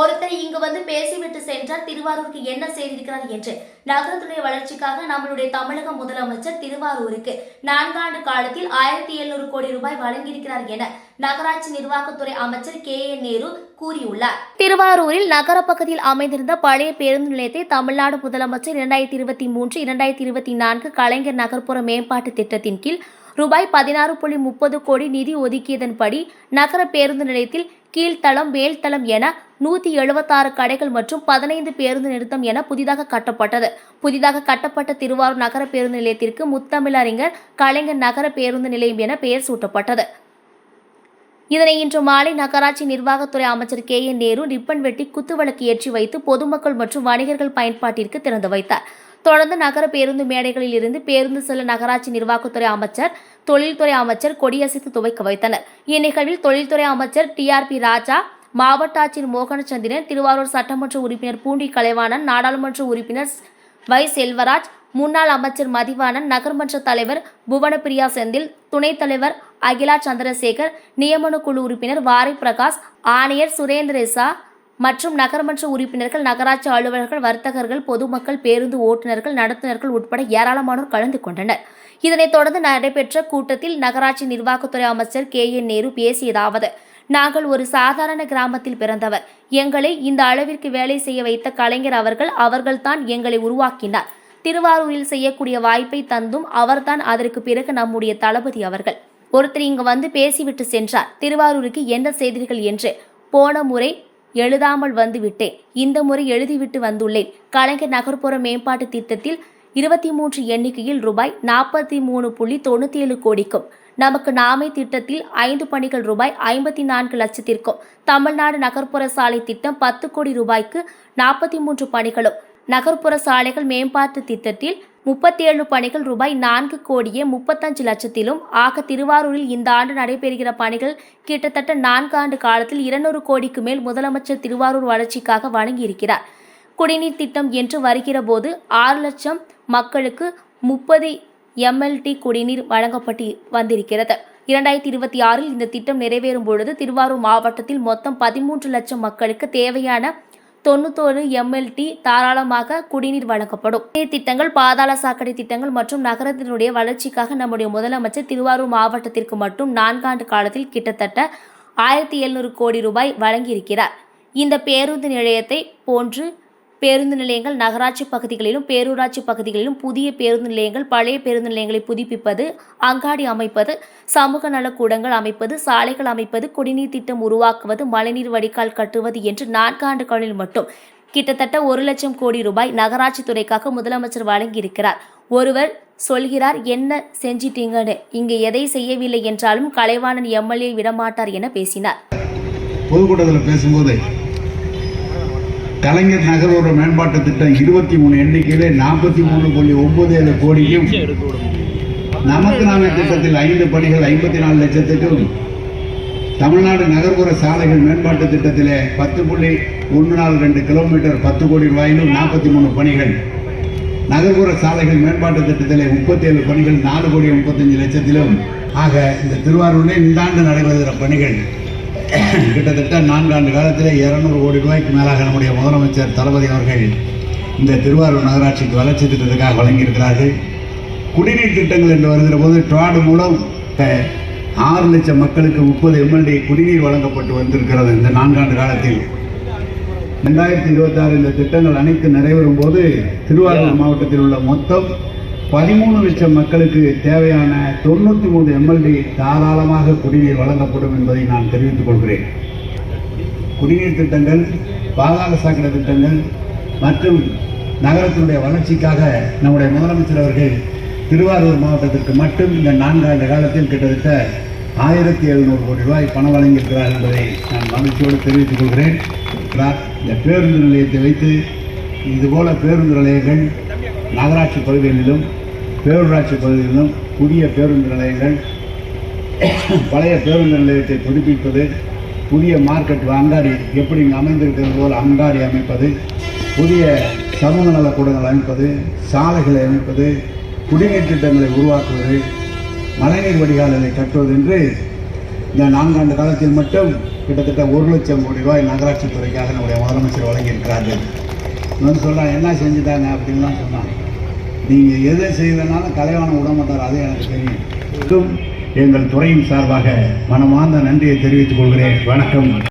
ஒருத்தர் இங்கு வந்து பேசிவிட்டு சென்றார் திருவாரூருக்கு என்ன செய்திருக்கிறார் என்று. நகரத்துடைய வளர்ச்சிக்காக நம்மளுடைய தமிழக முதலமைச்சர் திருவாரூருக்கு நான்காண்டு காலத்தில் ஆயிரத்தி எழுநூறு கோடி ரூபாய் வழங்கியிருக்கிறார் என நகராட்சி நிர்வாகத்துறை அமைச்சர் கே ஏ நேரு கூறியுள்ளார். திருவாரூரில் நகர பகுதியில் அமைந்திருந்த பழைய பேருந்து நிலையத்தை தமிழ்நாடு முதலமைச்சர் இரண்டாயிரத்தி இருபத்தி மூன்று இரண்டாயிரத்தி இருபத்தி நான்கு கலைஞர் நகர்ப்புற மேம்பாட்டு திட்டத்தின் கீழ் ரூபாய் பதினாறு புள்ளி முப்பது கோடி நிதி ஒதுக்கியதன்படி நகர பேருந்து நிலையத்தில் கீழ்த்தளம் மேல்தளம் என நூத்தி எழுபத்தாறு கடைகள் மற்றும் பதினைந்து பேருந்து நிறுத்தம் என புதிதாக கட்டப்பட்டது. புதிதாக கட்டப்பட்ட திருவாரூர் நகர பேருந்து நிலையத்திற்கு முத்தமிழறிஞர் கலைஞர் நகர பேருந்து நிலையம் என பெயர் சூட்டப்பட்டது. இதனை இன்று மாலை நகராட்சி நிர்வாகத்துறை அமைச்சர் கே. என். நேரு ரிப்பன் வெட்டி குத்துவிளக்கு ஏற்றி வைத்து பொதுமக்கள் மற்றும் வணிகர்கள் பயன்பாட்டிற்கு திறந்து வைத்தார். தொடர்ந்து நகர பேருந்து மேடைகளில் இருந்து பேருந்து செல்ல நகராட்சி நிர்வாகத்துறை அமைச்சர் தொழில்துறை அமைச்சர் கொடியசைத்து துவைக்க வைத்தனர். இந்நிகழ்வில் தொழில்துறை அமைச்சர் டி. ஆர். பி. ராஜா மாவட்ட ஆட்சியர் மோகனச்சந்திரன் திருவாரூர் சட்டமன்ற உறுப்பினர் பூண்டி கலைவாணன் நாடாளுமன்ற உறுப்பினர் வை. செல்வராஜ் முன்னாள் அமைச்சர் மதிவாணன் நகர்மன்ற தலைவர் புவனப்பிரியா செந்தில் துணைத் தலைவர் அகிலா சந்திரசேகர் நியமன குழு உறுப்பினர் வாரி பிரகாஷ் ஆணையர் சுரேந்திரேசா மற்றும் நகர்மன்ற உறுப்பினர்கள் நகராட்சி அலுவலர்கள் வர்த்தகர்கள் பொதுமக்கள் பேருந்து ஓட்டுநர்கள் நடத்துனர்கள் உட்பட ஏராளமானோர் கலந்து கொண்டனர். இதனைத் தொடர்ந்து நடைபெற்ற கூட்டத்தில் நகராட்சி நிர்வாகத்துறை அமைச்சர் கே. என். நேரு பேசியதாவது நாங்கள் ஒரு சாதாரண கிராமத்தில் பிறந்தவர். எங்களை இந்த அளவிற்கு வேலை செய்ய வைத்த கலைஞர் அவர்கள் அவர்கள்தான் எங்களை உருவாக்கினார். திருவாரூரில் செய்யக்கூடிய வாய்ப்பை தந்தும் அவர்தான் அதற்கு பிறகு நம்முடைய தளபதி அவர்கள். ஒருத்தர் இங்கு வந்து பேசிவிட்டு சென்றார். திருவாரூருக்கு என்ன செய்தீர்கள் என்று? போன முறை எழுதாமல் வந்துவிட்டேன். இந்த முறை எழுதிவிட்டு வந்துள்ளேன். கலைஞர் நகர்ப்புற மேம்பாட்டு திட்டத்தில் இருபத்தி மூன்று எண்ணிக்கையில் ரூபாய் நாற்பத்தி மூணு புள்ளி தொண்ணூற்றி ஏழு கோடிக்கும். நமக்கு நாமே திட்டத்தில் ஐந்து பணிகள் ரூபாய் ஐம்பத்தி நான்கு லட்சத்திற்கும். தமிழ்நாடு நகர்ப்புற சாலை திட்டம் பத்து கோடி ரூபாய்க்கு நாற்பத்தி மூன்று பணிகளும் நகர்ப்புற சாலைகள் மேம்பாட்டு திட்டத்தில் முப்பத்தேழு பணிகள் ரூபாய் நான்கு கோடியே முப்பத்தஞ்சு லட்சத்திலும் ஆக திருவாரூரில் இந்த ஆண்டு நடைபெறுகிற பணிகள் கிட்டத்தட்ட நான்கு ஆண்டு காலத்தில் இருநூறு கோடிக்கு மேல் முதலமைச்சர் திருவாரூர் வளர்ச்சிக்காக வழங்கியிருக்கிறார். குடிநீர் திட்டம் என்று வருகிற போது ஆறு லட்சம் மக்களுக்கு முப்பது எம்எல்டி குடிநீர் வழங்கப்பட்டு வந்திருக்கிறது. இரண்டாயிரத்தி இருபத்தி ஆறில் இந்த திட்டம் நிறைவேறும் பொழுது திருவாரூர் மாவட்டத்தில் மொத்தம் பதிமூன்று லட்சம் மக்களுக்கு தேவையான தொண்ணூத்தோரு எம்எல்டி தாராளமாக குடிநீர் வழங்கப்படும். திட்டங்கள் பாதாள சாக்கடை திட்டங்கள் மற்றும் நகரத்தினுடைய வளர்ச்சிக்காக நம்முடைய முதலமைச்சர் திருவாரூர் மாவட்டத்திற்கு மட்டும் நான்காண்டு காலத்தில் கிட்டத்தட்ட ஆயிரத்தி எழுநூறு கோடி ரூபாய் வழங்கியிருக்கிறார். இந்த பேருந்து நிலையத்தை போன்று பேருந்து நிலையங்கள் நகராட்சி பகுதிகளிலும் பேரூராட்சி பகுதிகளிலும் புதிய பேருந்து நிலையங்கள் பழைய பேருந்து நிலையங்களை புதுப்பிப்பது அங்காடி அமைப்பது சமூக நலக்கூடங்கள் அமைப்பது சாலைகள் அமைப்பது குடிநீர் திட்டம் உருவாக்குவது மழைநீர் வடிகால் கட்டுவது என்று நான்காண்டுகளில் மட்டும் கிட்டத்தட்ட ஒரு லட்சம் கோடி ரூபாய் நகராட்சி துறைக்காக முதலமைச்சர் வழங்கியிருக்கிறார். ஒருவர் சொல்கிறார் என்ன செஞ்சிட்டீங்கன்னு? இங்கு எதை செய்யவில்லை என்றாலும் கலைவாணன் எம்எல்ஏ விடமாட்டார் என பேசினார். பொதுக்கூட்டத்தில் பேசும்போது கலைஞர் நகரோட மேம்பாட்டு திட்டம் இருபத்தி மூணு எண்ணிக்கையிலே நாற்பத்தி மூணு புள்ளி ஒன்பது ஏழு கோடியும் நமக்கு நாமே திட்டத்தில் ஐந்து பணிகள் ஐம்பத்தி நாலு லட்சத்துக்கும் தமிழ்நாடு நகர்ப்புற சாலைகள் மேம்பாட்டு திட்டத்திலே பத்து புள்ளி ஒன்று நாலு ரெண்டு கிலோமீட்டர் பத்து கோடி ரூபாயிலும் நாற்பத்தி மூணு பணிகள். நகர்ப்புற சாலைகள் மேம்பாட்டு திட்டத்திலே முப்பத்தேழு பணிகள் நாலு கோடி முப்பத்தஞ்சு லட்சத்திலும். ஆக இந்த திருவாரூரிலே இந்த ஆண்டு நடைபெறுகிற பணிகள் கிட்டத்தட்ட நான்காண்டு காலத்தில் இரநூறு கோடி ரூபாய்க்கு மேலாக நம்முடைய முதலமைச்சர் தளபதி அவர்கள் இந்த திருவாரூர் நகராட்சிக்கு வளர்ச்சி திட்டத்துக்காக வழங்கியிருக்கிறார்கள். குடிநீர் திட்டங்கள் என்று வருகிற போது ட்ராடு மூலம் ஆறு லட்சம் மக்களுக்கு முப்பது எம்எல்டி குடிநீர் வழங்கப்பட்டு வந்திருக்கிறது இந்த நான்காண்டு காலத்தில். ரெண்டாயிரத்தி இருபத்தாறு இந்த திட்டங்கள் அனைத்து நிறைவேறும் போது திருவாரூர் மாவட்டத்தில் உள்ள மொத்தம் பதிமூணு லட்சம் மக்களுக்கு தேவையான தொண்ணூற்றி மூணு எம்எல்டி தாராளமாக குடிநீர் வழங்கப்படும் என்பதை நான் தெரிவித்துக் கொள்கிறேன். குடிநீர் திட்டங்கள் பாதாள சாக்கடை திட்டங்கள் மற்றும் நகரத்தினுடைய வளர்ச்சிக்காக நம்முடைய முதலமைச்சர் அவர்கள் திருவாரூர் மாவட்டத்திற்கு மட்டும் இந்த நான்காண்டு காலத்தில் கிட்டத்தட்ட ஆயிரத்தி எழுநூறு கோடி ரூபாய் பணம் வழங்கியிருக்கிறார் என்பதை நான் மகிழ்ச்சியோடு தெரிவித்துக் கொள்கிறேன். இந்த பேருந்து நிலையத்தை வைத்து இதுபோல பேருந்து நிலையங்கள் நகராட்சி பகுதிகளிலும் பேரூராட்சி பகுதிகளிலும் புதிய பேருந்து நிலையங்கள் பழைய பேருந்து நிலையத்தை புதுப்பிப்பது புதிய மார்க்கெட் அங்காடி எப்படி இங்கே அமைந்திருக்கிறது போல் அங்காடி அமைப்பது புதிய சமூக நலக்கூடங்கள் அமைப்பது சாலைகளை அமைப்பது குடிநீர் திட்டங்களை உருவாக்குவது மழைநீர் வடிகால்களை கட்டுவது என்று இந்த நான்காண்டு காலத்தில் மட்டும் கிட்டத்தட்ட ஒரு லட்சம் கோடி ரூபாய் நகராட்சி துறைக்காக நம்முடைய முதலமைச்சர் வழங்கியிருக்கிறார்கள். வந்து சொல்கிறான் என்ன செஞ்சுட்டாங்க? அப்படின்லாம் சொன்னாங்க நீங்கள் எதை செய்தனாலும் கலைவாணம் விட மாட்டார் எனக்கு தெரியும். எங்கள் துறையின் சார்பாக மனமார்ந்த நன்றியை தெரிவித்துக் கொள்கிறேன். வணக்கம்.